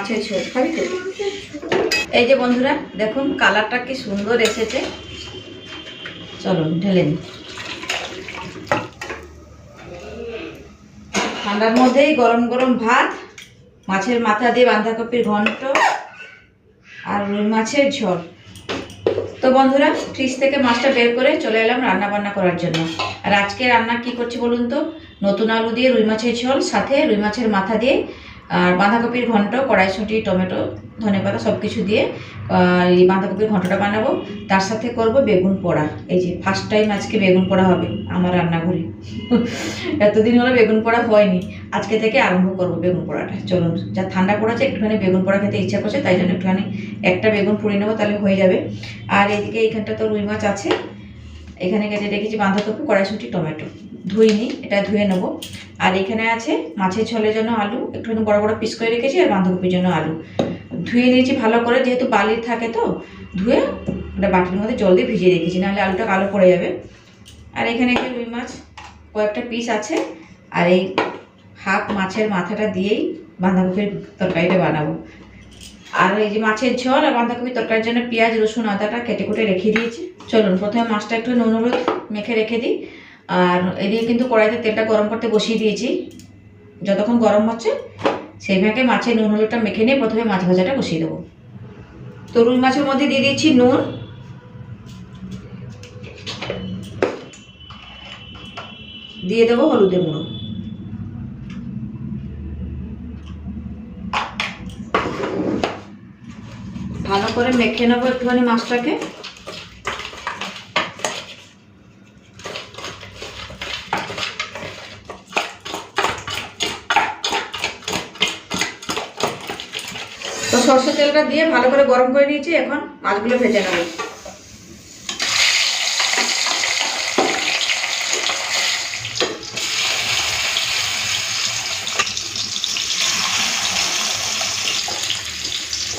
মাছের ঝোল, খাবি তো? এই যে বন্ধুরা, দেখুন কালারটা কি সুন্দর এসেছে। চলো, ঢেলে ঠান্ডার মধ্যেই গরম গরম ভাত, মাছের মাথা দিয়ে বাঁধাকপির ঘন্ট আর রুই মাছের ঝোল। তো বন্ধুরা ফ্রিজ থেকে মাছটা বের করে চলে এলাম রান্না বান্না করার জন্য। আর আজকে রান্না কি করছি বলুন তো? নতুন আলু দিয়ে রুই মাছের ঝোল, সাথে রুই মাছের মাথা দিয়ে আর বাঁধাকপির ঘন্ট, কড়াইশুঁটি, টমেটো ধনেপাতা সব কিছু দিয়ে এই বাঁধাকপির ঘন্টটা বানাবো। তার সাথে করব বেগুন পোড়া। এই যে ফার্স্ট টাইম আজকে বেগুন পোড়া হবে আমার রান্নাঘরে। এতদিন হলো বেগুন পোড়া হয়নি। আজকে থেকে আরম্ভ করব বেগুন পোড়াটা। চলুন, যা ঠান্ডা পড়েছে একটুখানি বেগুন পোড়া খেতে ইচ্ছা করছে, তাই জন্য একটুখানি একটা বেগুন পুড়ে নেব তাহলে হয়ে যাবে। আর এদিকে এইখানটা তো রুই মাছ আছে। এখানে কেটে রেখেছি বাঁধাকপি, কড়াইশুঁটি, টমেটো। ধুইনি এটা ধুয়ে নেব। আর এখানে আছে মাছের ঝোলের জন্য আলু, একটুখানি বড় বড় পিস করে রেখেছি, আর বাঁধাকপির জন্য আলু। ধুয়ে নিয়েছি ভালো করে, যেহেতু বালির থাকে তো, ধুয়ে ওটা বাটির মধ্যে জল দিয়ে ভিজিয়ে রেখেছি, নাহলে আলুটা কালো পড়ে যাবে। আর এখানে একটা রুই মাছ, কয়েকটা পিস আছে, আর এই হাফ মাছের মাথাটা দিয়েই বাঁধাকপির তরকারিটা বানাবো। আর এই যে মাছের ঝোল আর বাঁধাকপির তরকারির জন্য পেঁয়াজ, রসুন, আদাটা কেটে কুটে রেখে দিয়েছি। চলুন, প্রথমে মাছটা একটু নুন, হলুদ মেখে রেখে দিই। আর এদিকে কিন্তু কড়াইতে তেলটা গরম করতে বসিয়ে দিয়েছি। যতক্ষণ গরম হচ্ছে, সেই ভাগে মাছের নুন হলুদটা মেখে নিয়ে প্রথমে মাছ ভাজাটা বসিয়ে দেবো। তো রুই মাছের মধ্যে দিয়ে দিচ্ছি নুন। দিয়ে দেবো হলুদের গুঁড়ো। ভালো করে মেখে নেব একটুখানি মাছটাকে। সর্ষে তেলটা দিয়ে ভালো করে গরম করে নিয়েছি, এখন মাছগুলো ভেজে নেব।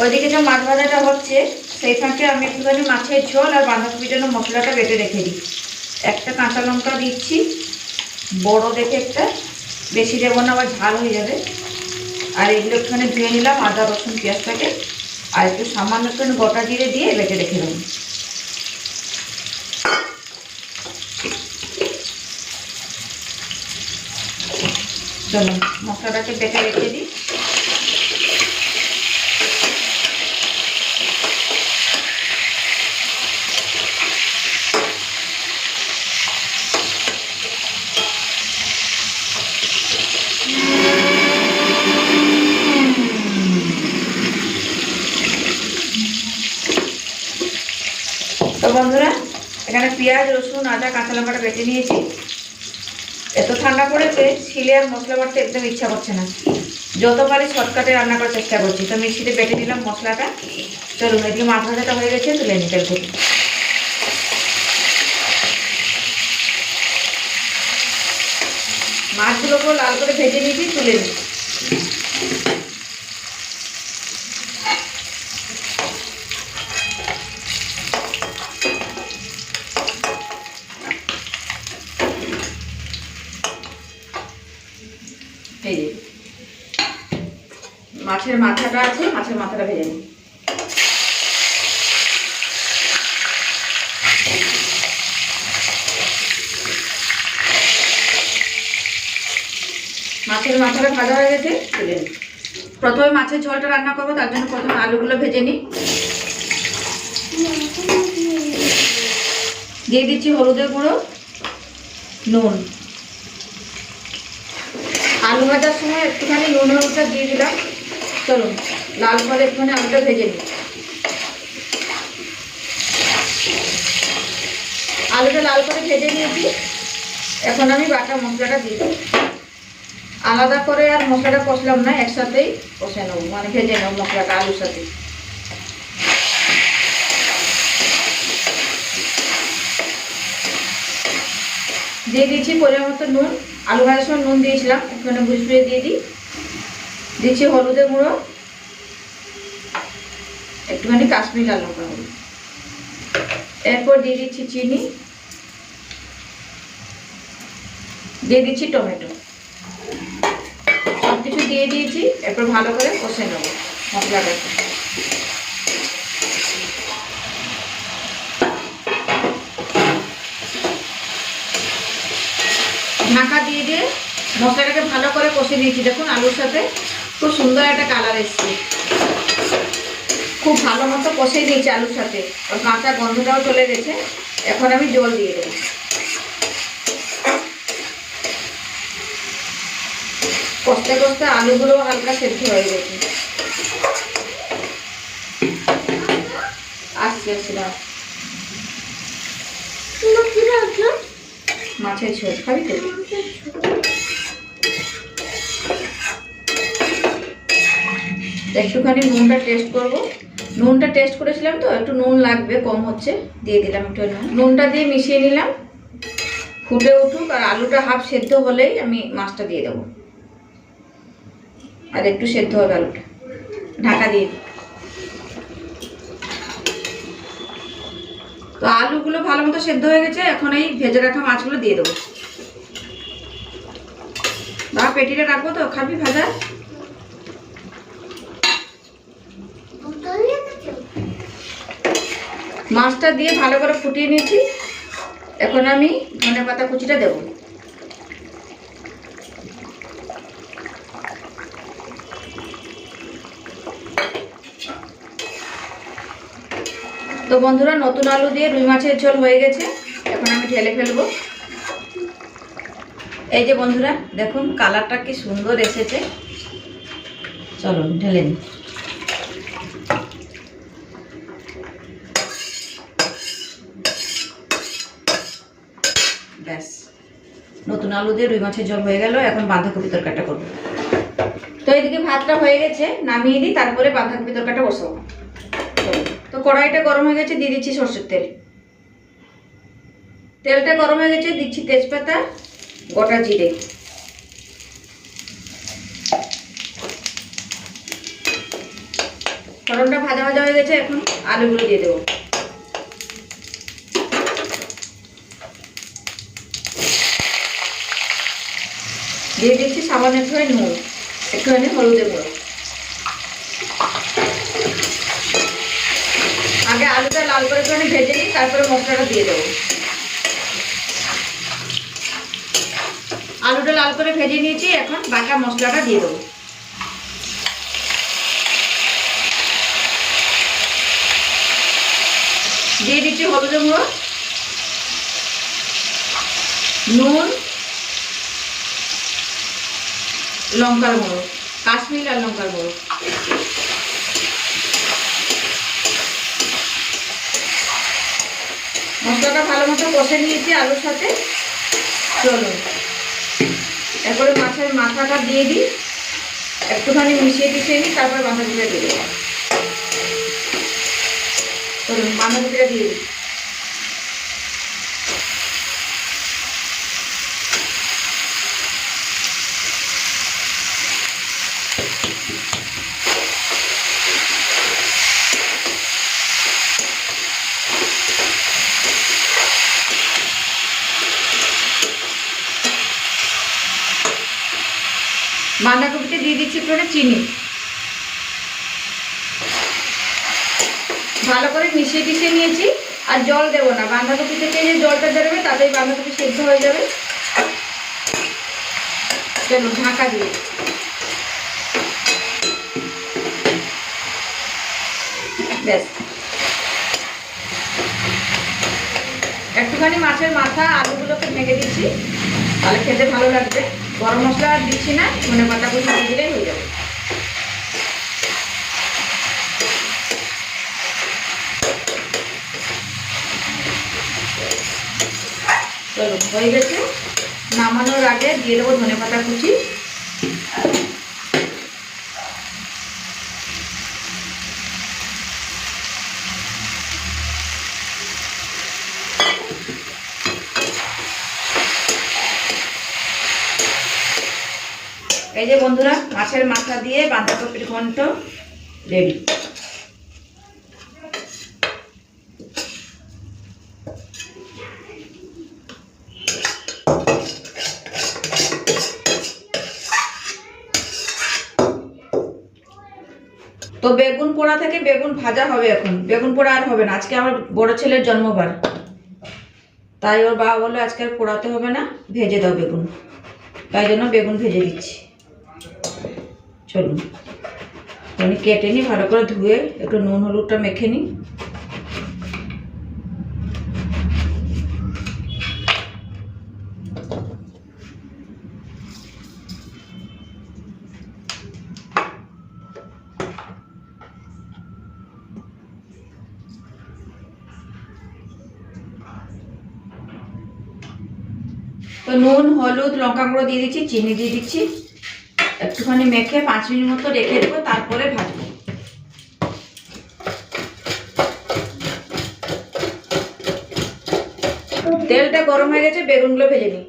ওইদিকে যে মাছ ভাজাটা হচ্ছে, সেই ফাঁকে আমি একটুখানি মাছের ঝোল আর বাঁধাকপির জন্য মশলাটা বেটে রেখে দিই। একটা কাঁচা লঙ্কা দিচ্ছি, বড় দেখে একটা, বেশি দেবো না, আবার ঝাল হয়ে যাবে। আর এগুলো একটুখানি ধুয়ে নিলাম, আদা, রসুন, পেঁয়াজটাকে, আর একটু সামান্য একটু গোটা জিরে দিয়ে বেটে রেখে দেবো। চলো, মশলাটাকে বেটে রেখে দিই। বন্ধুরা, এখানে পেঁয়াজ, রসুন, আদা, কাঁচা লঙ্কাটা বেটে নিয়েছি। এত ঠান্ডা পড়েছে, শিলে আর মশলা বাটতে একদম ইচ্ছা করছে না। যত পারি শর্টকাটে রান্না করার চেষ্টা করছি। তো মিক্সিতে বেটে দিলাম মশলাটা। চলুন, এদিকে ভাজাটা হয়ে গেছে, তুলে নিতে থেকে। মাছগুলোকেও লাল করে ভেজে নিয়েছি, তুলে নিই এই যে মাছের মাথাটা আছে, মাছের মাথাটা ভেজে নিই। মাছের মাথাটা ভাজা হয়ে গেছে নিই। প্রথমে মাছের ঝোলটা রান্না করব, তার জন্য প্রথমে আলুগুলো ভেজে নিই। দিয়ে দিচ্ছি হলুদের গুঁড়ো, নুন। আলু ভাজার সময় একটুখানি নুন হলুদটা দিয়ে দিলাম। চলুন লাল করে একটুখানি আলুটা ভেজে নিই। আলুটা লাল করে ভেজে নিয়েছি। এখন আমি বাটা মশলাটা দিয়ে আলাদা করে আর মশলাটা কষলাম না, একসাথেই কষে নেব মানে ভেজে নেব মশলাটা আলুর সাথে। দিয়ে দিয়েছি পরিমাণ মতো নুন, আলু ভাজার সময় নুন দিয়েছিলাম, একটুখানি ঘুষড়িয়ে দিয়ে দিই। দিচ্ছি হলুদের গুঁড়ো। একটুখানি কাশ্মীর লাল লঙ্কা গুঁড়ো। এরপর দিয়ে দিচ্ছি চিনি। দিয়ে দিচ্ছি টমেটো। সব কিছু দিয়ে দিয়েছি, এরপর ভালো করে কষে নেব মশলাটা ঢাকা দিয়ে দিয়ে মশলাটাকে ভালো করে কষে নিয়েছি দেখুন আলুর সাথে। খুব সুন্দর একটা কালার এসছে। খুব ভালো মতো কষে নিয়েছি আলুর সাথে। ওর কাঁচা গন্ধটাও চলে গেছে। এখন আমি জল দিয়ে দেবো। কষতে কষতে আলুগুলো হালকা সেদ্ধ হয়ে গেছে। আসছি আসছি দাঁড়া। মাছের ঝোল। খাবি তো? একটুখানি নুনটা টেস্ট করব। নুনটা টেস্ট করেছিলাম তো, একটু নুন লাগবে, কম হচ্ছে, দিয়ে দিলাম একটু নুন। নুনটা দিয়ে মিশিয়ে নিলাম। ফুটে উঠুক, আর আলুটা হাফ সেদ্ধ হলেই আমি মাছটা দিয়ে দেবো। আর একটু সেদ্ধ হবে আলুটা। ঢাকা দিয়ে তো আলুগুলো ভালো মতো সেদ্ধ হয়ে গেছে, এখন এই ভেজে রাখা মাছগুলো দিয়ে দেবো। বা পেটিটা রাখব তো, খাবি ভাজা? মাছটা দিয়ে ভালো করে ফুটিয়ে নিয়েছি। এখন আমি ধনে পাতা কুচিটা দেবো। তো বন্ধুরা, নতুন আলু দিয়ে রুই মাছের ঝোল হয়ে গেছে। এখন আমি ঢেলে ফেলব। এই যে বন্ধুরা, দেখুন, কালারটা কি সুন্দর এসেছে। চলো ঢেলে নিই ব্যাস নতুন আলু দিয়ে রুই মাছের ঝোল হয়ে গেল, এখন বাঁধাকপি তরকারিটা করব। তো এদিকে ভাতটা হয়ে গেছে, নামিয়ে দিই, তারপরে বাঁধাকপি তরকারিটা বসাবো। তো কড়াইটা গরম হয়ে গেছে, দিয়ে দিচ্ছি সর্ষের তেল। তেলটা গরম হয়ে গেছে, দিচ্ছি তেজপাতা, গোটা জিরে। ফোড়নটা ভাজা ভাজা হয়ে গেছে, এখন আলুগুলো দিয়ে দেবো। দিয়ে দিচ্ছি, সামান্য একটুখানি নুন, একটুখানি হলুদের গুঁড়ো। আগে আলুটা লাল করে একটুখানি ভেজে নিই, তারপরে মশলাটা দিয়ে দেবো। আলুটা লাল করে ভেজে নিয়েছি, এখন বাটা মশলাটা দিয়ে দেবো। দিয়ে দিচ্ছি হলুদের গুঁড়ো, নুন লঙ্কার গুঁড়ো, কাশ্মীর আর লঙ্কার গুঁড়ো। মশলাটা ভালো মতো কষে নিয়েছি আলুর সাথে। চলুন এরপরে মাছের মাথাটা দিয়ে দিই। একটুখানি মিশিয়ে মিশিয়ে নিই, তারপর বাঁধাকপিটা দিয়ে দেবো। চলুন বাঁধাকপিটা দিয়ে দিই বাঁধাকপিতে দিয়ে দিচ্ছি একটু চিনি। ভালো করে মিশিয়ে টিশিয়ে নিয়েছি, আর জল দেবো না। বাঁধাকপি থেকে যে জলটা বেরোবে, তাতেই বাঁধাকপি সেদ্ধ হয়ে যাবে। চলো, ঢাকা দিয়ে। ব্যাস। একটুখানি মাছের মাথা, আলুগুলোকে ভেঙে দিচ্ছি, তাহলে খেতে ভালো লাগবে। গরম মশলা আর দিচ্ছি না, ধনে পাতা কুচি দিয়ে দিলেই হয়ে যাবে। চলো, হয়ে গেছে। নামানোর আগে দিয়ে দেবো ধনে পাতা কুচি। এই যে বন্ধুরা, মাছের মাথা দিয়ে বাঁধাকপির ঘন্ট রেডি। তো বেগুন পোড়া থেকে বেগুন ভাজা হবে এখন। বেগুন পোড়া আর হবে না, আজকে আমার বড় ছেলের জন্মবার। তাই ওর বাবা বলল, আজকে আর পোড়াতে হবে না, ভেজে দাও বেগুন। তাই জন্য বেগুন ভেজে দিচ্ছি। চলুন। আমি কেটে নিই, ভালো করে ধুয়ে একটু নুন, হলুদটা মেখে নিই। তো নুন, হলুদ লঙ্কা গুঁড়ো দিয়ে দিচ্ছি, চিনি দিয়ে দিচ্ছি। একটুখানি মেখে পাঁচ মিনিট মতো রেখে দেবো, তারপরে ভাজবো। তেলটা গরম হয়ে গেছে, বেগুনগুলো ভেজে নিই।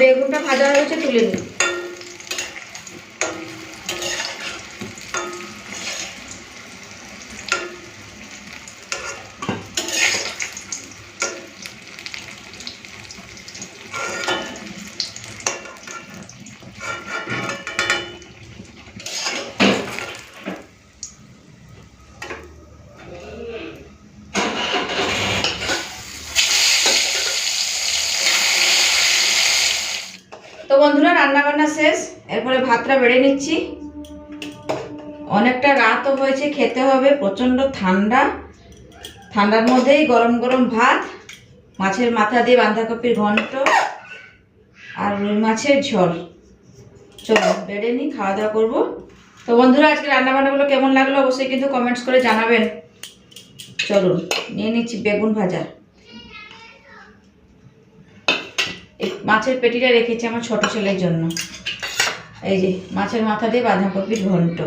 বেগুনটা ভাজা হয়ে গেছে, তুলে নিই তো বন্ধুরা রান্না বান্না শেষ। এরপরে ভাতটা বেড়ে নিচ্ছি। অনেকটা রাতও হয়েছে, খেতে হবে, প্রচণ্ড ঠান্ডা। ঠান্ডার মধ্যেই গরম গরম ভাত, মাছের মাথা দিয়ে বাঁধাকপির ঘন্ট আর রুই মাছের ঝোল। চলো, বেড়ে নিই, খাওয়া দাওয়া করব। তো বন্ধুরা, আজকে রান্না বান্নাগুলো কেমন লাগল অবশ্যই কিন্তু কমেন্টস করে জানাবেন। চলুন, নিয়ে নিচ্ছি বেগুন ভাজা এই মাছের পেটিটা রেখেছি আমার ছোট ছেলের জন্য। এই যে, মাছের মাথা দিয়ে বাঁধাকপির ঘন্ট।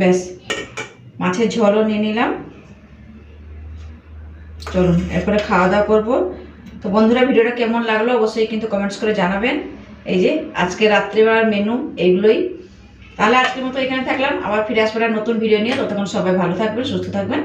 ব্যাস, মাছের ঝোলও নিয়ে নিলাম। চলুন, এরপরে খাওয়া দাওয়া করব। তো বন্ধুরা, ভিডিওটা কেমন লাগল অবশ্যই কিন্তু কমেন্টস করে জানাবেন। এই যে, আজকে রাত্রিবেলার মেনু এইগুলোই। তাহলে আজকের মতো এখানে থাকলাম। আবার ফিরে আসবার নতুন ভিডিও নিয়ে। ততক্ষণ সবাই ভালো থাকবেন, সুস্থ থাকবেন।